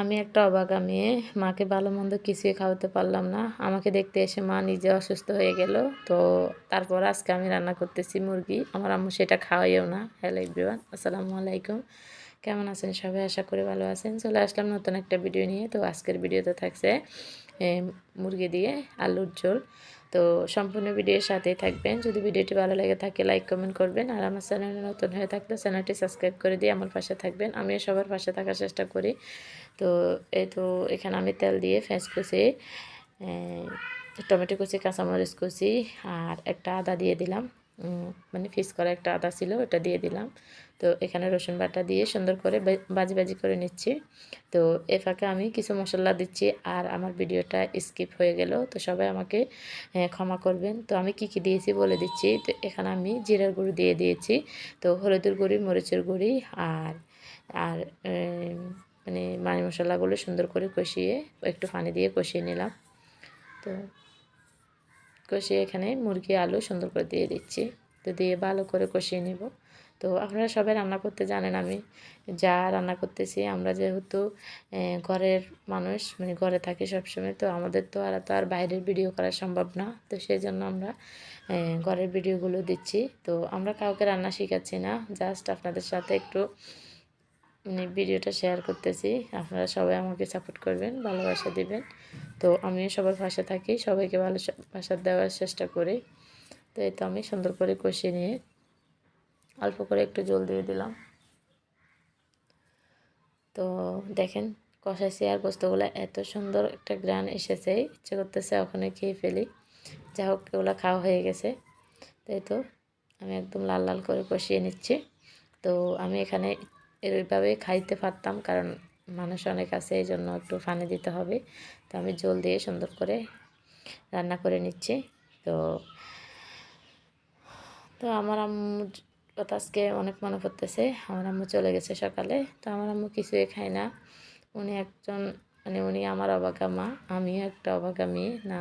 আমি একটা অবাগা মেয়ে। মাকে ভালো মন্দ কিছুই খাওয়াতে পারলাম না। আমাকে দেখতে এসে মা নিজে অসুস্থ হয়ে গেল। তো তারপর আজকে আমি রান্না করতেছি মুরগি। আমার আম্মু সেটা খাওয়াইও না। হ্যালো এভরিওয়ান, আসসালামু আলাইকুম। কেমন আছেন সবাই? আশা করি ভালো আছেন। চলে আসলাম নতুন একটা ভিডিও নিয়ে। তো আজকের ভিডিওতে থাকছে মুরগি দিয়ে আলুর ঝোল। তো সম্পূর্ণ ভিডিওর সাথেই থাকবেন। যদি ভিডিওটি ভালো লেগে থাকে লাইক কমেন্ট করবেন। আর আমার চ্যানেলে নতুন হয়ে থাকলে চ্যানেলটি সাবস্ক্রাইব করে দিয়ে আমার পাশে থাকবেন। আমিও সবার পাশে থাকার চেষ্টা করি। তো এই তো এখানে আমি তেল দিয়ে ফ্যাঁস কুচি টমেটো কুচি, কাঁচামরিচ কুচি আর একটা আদা দিয়ে দিলাম। মানে ফিস করা একটা আদা ছিল, ওটা দিয়ে দিলাম। তো এখানে রসুন বাটা দিয়ে সুন্দর করে বাজি বাজি করে নিচ্ছি। তো এ ফাঁকে আমি কিছু মশলা দিচ্ছি আর আমার ভিডিওটা স্কিপ হয়ে গেল। তো সবাই আমাকে ক্ষমা করবেন। তো আমি কি কি দিয়েছি বলে দিচ্ছি। তো এখানে আমি জিরার গুঁড়ো দিয়ে দিয়েছি। তো হলুদের গুঁড়ি, মরিচের গুঁড়ি আর আর মানে মানি মশলাগুলো সুন্দর করে কষিয়ে, একটু পানি দিয়ে কষিয়ে নিলাম। তো কষিয়ে এখানে মুরগি, আলু সুন্দর করে দিয়ে দিচ্ছি। তো দিয়ে ভালো করে কষিয়ে নেব। তো আপনারা সবাই রান্না করতে জানেন আমি যা রান্না করতেছি। আমরা যেহেতু ঘরের মানুষ মানে ঘরে থাকি সবসময়, তো আমাদের তো আর তো আর বাইরের ভিডিও করা সম্ভব না। তো সেই জন্য আমরা ঘরের ভিডিওগুলো দিচ্ছি। তো আমরা কাউকে রান্না শেখাচ্ছি না। জাস্ট আপনাদের সাথে একটু ভিডিওটা শেয়ার করতেছি। আপনারা সবাই আমাকে সাপোর্ট করবেন, ভালোবাসা দিবেন। তো আমিও সবার পাশে থাকি, সবাইকে ভালো ভালোবাসা দেওয়ার চেষ্টা করি। তো এই তো আমি সুন্দর করে কষিয়ে নিয়ে অল্প করে একটু জল দিয়ে দিলাম। তো দেখেন, কষাইছি আর গোস্তগুলো এত সুন্দর একটা গ্রান এসেছে, ইচ্ছে করতেছে ওখানে খেয়ে ফেলি। যা হোক ওগুলো খাওয়া হয়ে গেছে। তাই তো আমি একদম লাল লাল করে কষিয়ে নিচ্ছি। তো আমি এখানে এইভাবে খাইতে পারতাম, কারণ মানুষ অনেক আছে এই জন্য একটু পানি দিতে হবে। তো আমি জল দিয়ে সুন্দর করে রান্না করে নিচ্ছি। তো তো আমার আম্মু কথা আজকে অনেক মনে পড়তেছে। আমার আম্মু চলে গেছে সকালে। তো আমার আম্মু কিছুই খায় না। উনি একজন মানে উনি আমার অবাকা মা। আমিও একটা অবাকা মেয়ে। না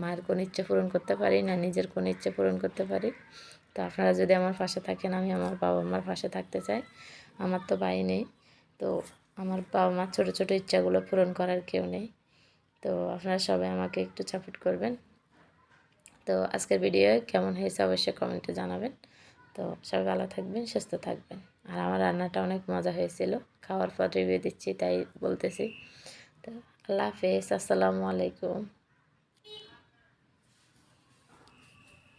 মায়ের কোনো ইচ্ছে পূরণ করতে পারি, না নিজের কোনো ইচ্ছে পূরণ করতে পারি। তো আপনারা যদি আমার পাশে থাকেন, আমি আমার বাবা মার পাশে থাকতে চাই। আমার তো ভাই নেই, তো আমার বাবা মার ছোটো ছোটো ইচ্ছাগুলো পূরণ করার কেউ নেই। তো আপনারা সবাই আমাকে একটু সাপোর্ট করবেন। তো আজকের ভিডিও কেমন হয়েছে অবশ্যই কমেন্টে জানাবেন। তো সবাই ভালো থাকবেন, সুস্থ থাকবেন। আর আমার রান্নাটা অনেক মজা হয়েছিল, খাওয়ার পর রিভিউ দিচ্ছি, তাই বলতেছি। তো আল্লাহ হাফেজ, আসসালামু আলাইকুম।